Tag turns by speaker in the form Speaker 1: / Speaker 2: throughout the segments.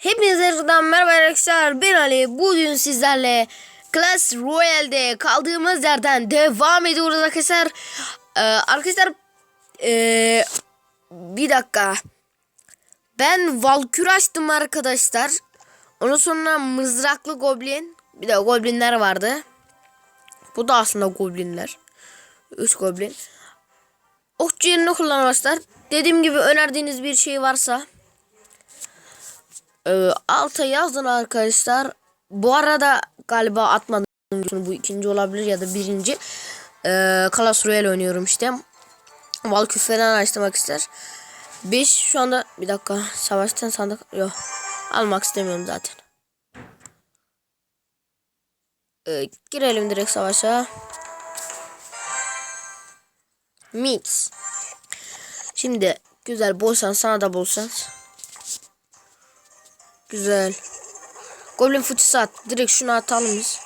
Speaker 1: Hepinize tekrardan merhaba arkadaşlar. Ben Ali. Bugün sizlerle Clash Royale'de kaldığımız yerden devam ediyoruz arkadaşlar. Ee, arkadaşlar ee, bir dakika. Ben Valkür açtım arkadaşlar. Ondan sonra mızraklı goblin. Bir de goblinler vardı. Bu da aslında goblinler. 3 goblin. Okçu yerini kullanmışlar. Dediğim gibi önerdiğiniz bir şey varsa ee, alta yazın arkadaşlar. Bu arada galiba atmadım. Bu ikinci olabilir ya da birinci. Ee, Clash Royale oynuyorum işte. Valkür falan açtırmak ister. 5 şu anda bir dakika savaştan sandık yok. Almak istemiyorum zaten. Ee, girelim direkt savaşa. Mix. Şimdi güzel bolsan sana da bolsan. Güzel. Goblin fıçısı at. Direkt şunu atalım biz.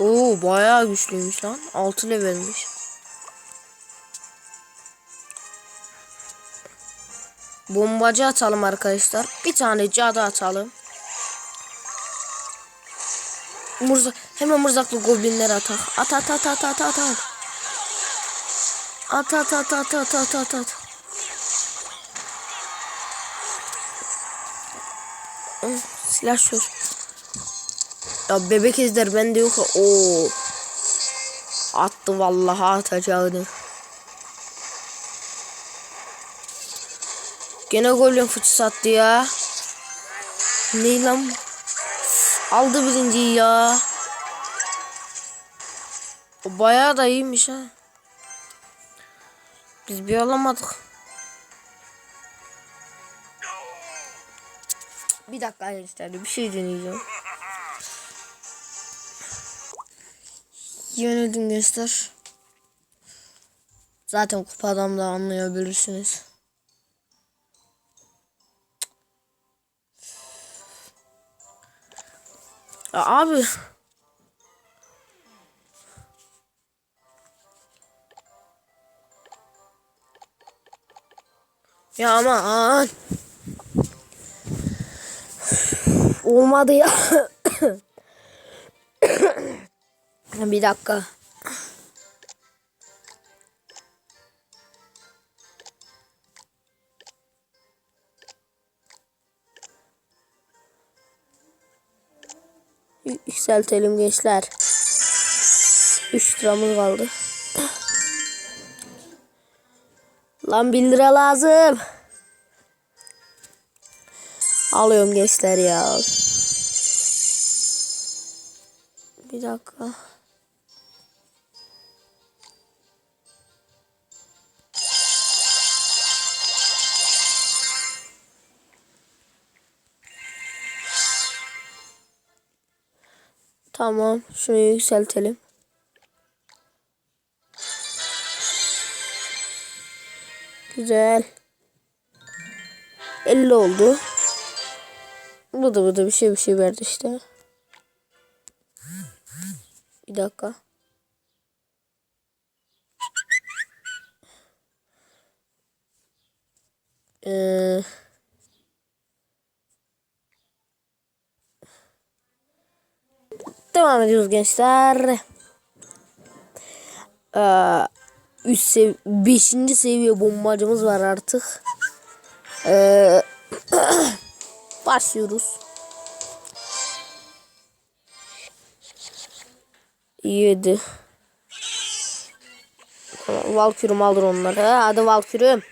Speaker 1: Oo bayağı güçlüymüş lan. 6 levelmiş. Bombacı atalım arkadaşlar. Bir tane cadı atalım. Murza hemen mırzaklı goblinler atak. At at at at at at at. At at at at at at at at. Silah şur. Ya bebek izler bende yok. Oo. Attı vallahi atacaktı. Gene golün fıçısı attı ya. Ne lan? Aldı birinciyi ya. O bayağı da iyiymiş ha. Biz bir alamadık. Bir dakika arkadaşlar bir şey deneyeceğim. Yönetim gençler. Zaten kupadan da anlayabilirsiniz. Ya abi. Ya aman. Olmadı ya. bir dakika. Yükseltelim gençler. 3 liramız kaldı. Lan 1 lira lazım. Alıyorum gençler ya. Bir dakika. Tamam. Şunu yükseltelim. Güzel. 50 oldu. Bu da bu da bir şey bir şey verdi işte. Bir dakika. Ee, devam ediyoruz gençler. Ee, üst sev 5. seviye bombacımız var artık. Ee, başlıyoruz. 7 Valkürüm alır onları. Hadi Valkürüm.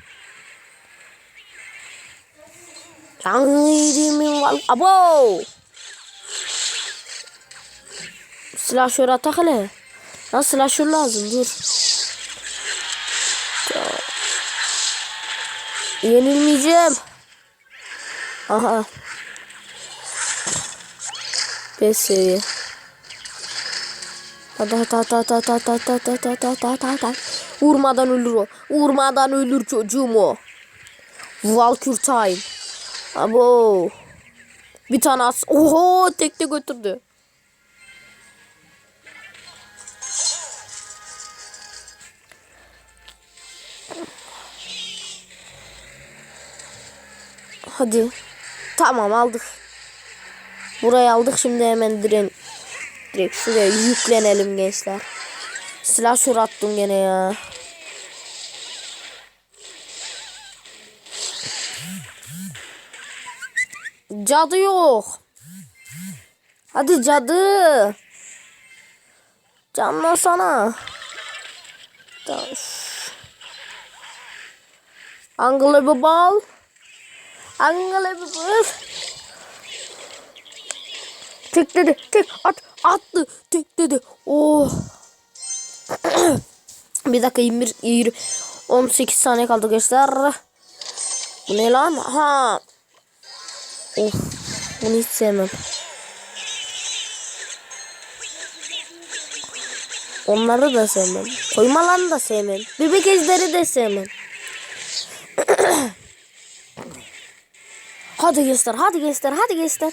Speaker 1: Canım val Abo. Silahşör atak hele. Lan silahşör lazım dur. Yenilmeyeceğim. Aha. 5 seviye. Hadi hadi hadi hadi hadi hadi hadi hadi hadi hadi hadi hadi hadi Vurmadan ölür o. Vurmadan ölür çocuğum o. Valkür time. Abo. Bir tane as. Oho tekte götürdü. Hadi. Tamam aldık. Burayı aldık şimdi hemen direkt, direkt şuraya yüklenelim gençler. Silah şur attım gene ya. Cadı yok. Hadi cadı. Canlasana. Taş. Unbelievable. Unbelievable. Tek dedi. Tek at. Attı. Tek dedi. Oh. bir dakika 21 20, 18 saniye kaldı gençler. Bu ne lan? Ha. Of. Bunu hiç sevmem. Onları da sevmem. Koymalarını da sevmem. Bebek ejderi de sevmem. hadi gençler, hadi gençler, hadi gençler.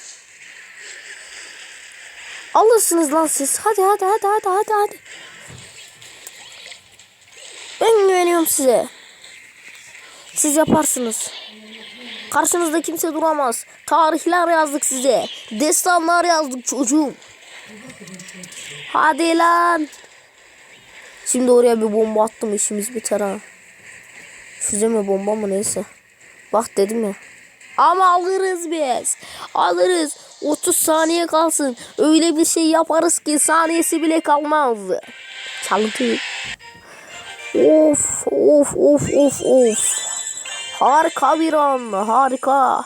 Speaker 1: Alırsınız lan siz. Hadi hadi hadi hadi hadi hadi. Ben güveniyorum size. Siz yaparsınız. Karşınızda kimse duramaz. Tarihler yazdık size. Destanlar yazdık çocuğum. Hadi lan. Şimdi oraya bir bomba attım işimiz biter ha. Füze mi bomba mı neyse. Bak dedim ya. Ama alırız biz. Alırız. 30 saniye kalsın. Öyle bir şey yaparız ki saniyesi bile kalmaz. Çalıntı. Of of of of of. Harika bir an. Harika.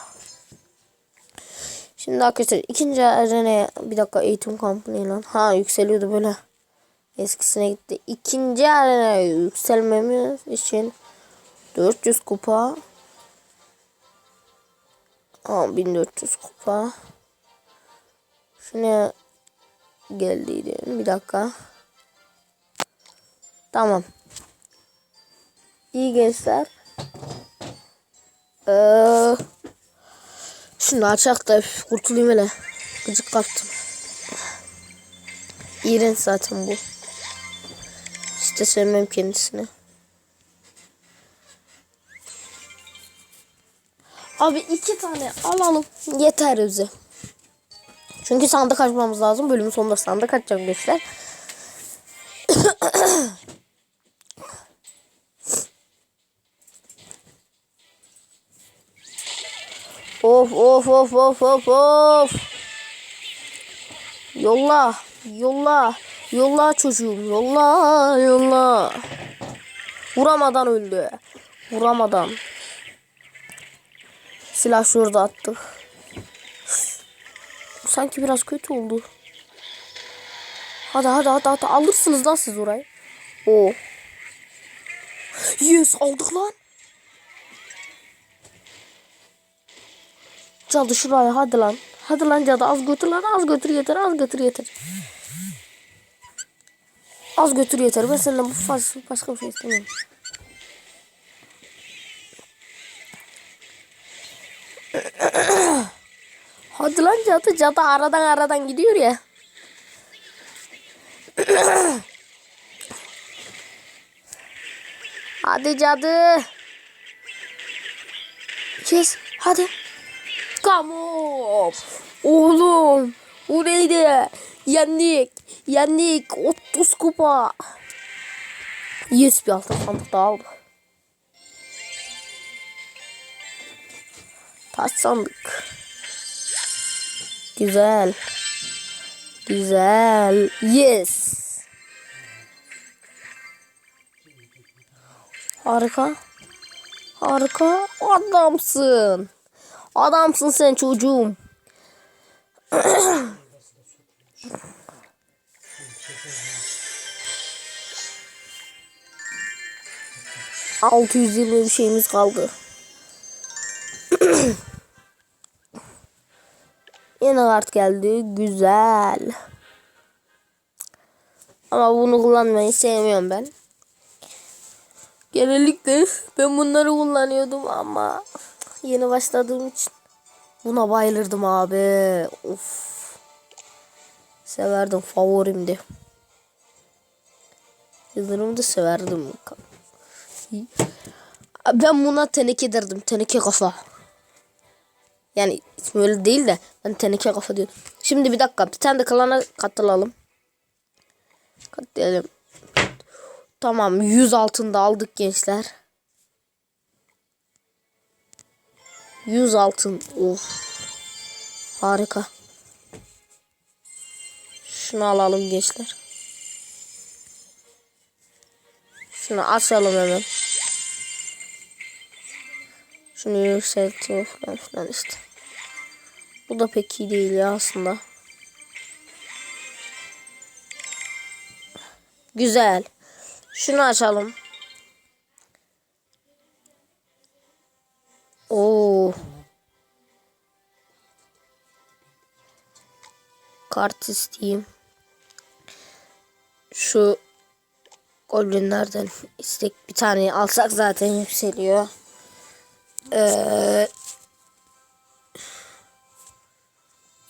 Speaker 1: Şimdi arkadaşlar ikinci arenaya bir dakika eğitim kampı ne lan? Ha yükseliyordu böyle. Eskisine gitti. İkinci arenaya yükselmemiz için 400 kupa. Aa, 1400 kupa. Şuna geldiydi. Bir dakika. Tamam. İyi gençler. Ee, şunu açak da kurtulayım hele. Gıcık kaptım. İğrenç zaten bu. İşte sevmem kendisini. Abi iki tane alalım. Yeter bize. Çünkü sandık açmamız lazım. Bölümün sonunda sandık açacağım gençler. of of of of of of. Yolla. Yolla. Yolla çocuğum. Yolla. Yolla. Vuramadan öldü. Vuramadan. Silah şurada attık. Sanki biraz kötü oldu. Hadi hadi hadi hadi alırsınız lan siz orayı. O. Yes aldık lan. Cadı şuraya hadi lan. Hadi lan cadı az götür lan az götür yeter az götür yeter. Az götür yeter. Ben senden bu fazla başka bir şey istemiyorum. Hadi lan cadı aradan aradan gidiyor ya. Hadi cadı. Yes hadi. Come on. Oğlum. O neydi? Yendik. Yendik. 30 kupa. Yes bir altın sandık daha aldı. Taş sandık. Güzel. Güzel. Yes. Harika. Harika. Adamsın. Adamsın sen çocuğum. Altı yüz yirmi bir şeyimiz kaldı. Yeni kart geldi. Güzel. Ama bunu kullanmayı sevmiyorum ben. Genellikle ben bunları kullanıyordum ama yeni başladığım için buna bayılırdım abi. Of. Severdim favorimdi. Yıldırımı da severdim. Ben buna teneke derdim. Teneke kafa. Yani ismi öyle değil de ben teneke kafa diyorum. Şimdi bir dakika bir tane de klana katılalım. Katlayalım. Tamam 100 altında aldık gençler. 100 altın. Of. Harika. Şunu alalım gençler. Şunu açalım hemen. Şunu yükseltiyor falan filan işte. Bu da pek iyi değil ya aslında. Güzel. Şunu açalım. Oo. Kart isteyeyim. Şu goblinlerden istek bir tane alsak zaten yükseliyor. Ee,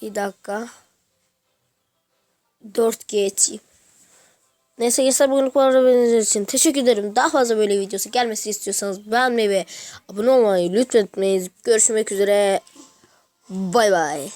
Speaker 1: bir dakika. 4G açayım. Neyse gençler bugünlük bu arada için teşekkür ederim. Daha fazla böyle videosu gelmesi istiyorsanız beğenmeyi ve abone olmayı lütfen unutmayın. Görüşmek üzere. Bay bay.